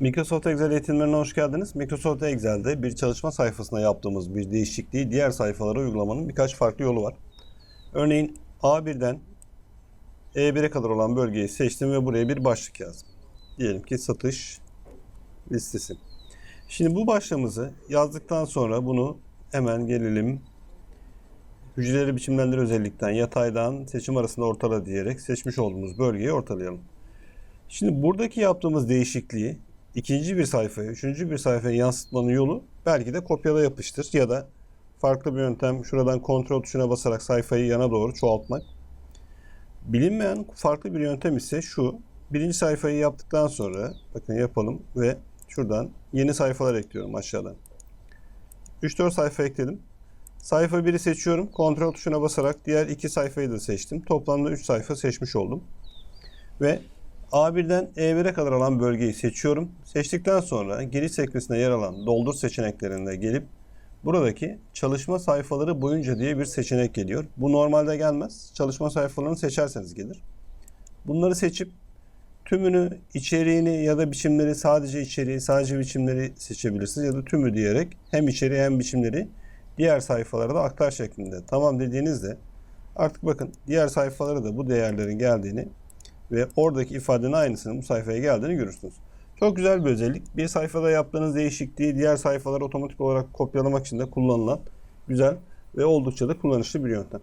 Microsoft Excel eğitimlerine hoş geldiniz. Microsoft Excel'de bir çalışma sayfasında yaptığımız bir değişikliği diğer sayfalara uygulamanın birkaç farklı yolu var. Örneğin A1'den E1'e kadar olan bölgeyi seçtim ve buraya bir başlık yazdım. Diyelim ki satış listesi. Şimdi bu başlığımızı yazdıktan sonra bunu hemen gelelim hücreleri biçimlendir özellikten yataydan seçim arasında ortala diyerek seçmiş olduğumuz bölgeyi ortalayalım. Şimdi buradaki yaptığımız değişikliği ikinci bir sayfaya, üçüncü bir sayfaya yansıtmanın yolu belki de kopyala yapıştır ya da farklı bir yöntem şuradan kontrol tuşuna basarak sayfayı yana doğru çoğaltmak. Bilinmeyen farklı bir yöntem ise şu. Birinci sayfayı yaptıktan sonra bakın yapalım ve şuradan yeni sayfalar ekliyorum aşağıdan. 3-4 sayfa ekledim. Sayfa 1'i seçiyorum. Kontrol tuşuna basarak diğer iki sayfayı da seçtim. Toplamda 3 sayfa seçmiş oldum. Ve A1'den E1'e kadar alan bölgeyi seçiyorum. Seçtikten sonra giriş sekmesinde yer alan doldur seçeneklerinde gelip buradaki çalışma sayfaları boyunca diye bir seçenek geliyor. Bu normalde gelmez. Çalışma sayfalarını seçerseniz gelir. Bunları seçip tümünü, içeriğini ya da biçimleri sadece içeriği, sadece biçimleri seçebilirsiniz ya da tümü diyerek hem içeriği hem biçimleri diğer sayfalara da aktar şeklinde. Tamam dediğinizde artık bakın diğer sayfalara da bu değerlerin geldiğini ve oradaki ifadenin aynısının bu sayfaya geldiğini görürsünüz. Çok güzel bir özellik. Bir sayfada yaptığınız değişikliği diğer sayfalara otomatik olarak kopyalamak için de kullanılan güzel ve oldukça da kullanışlı bir yöntem.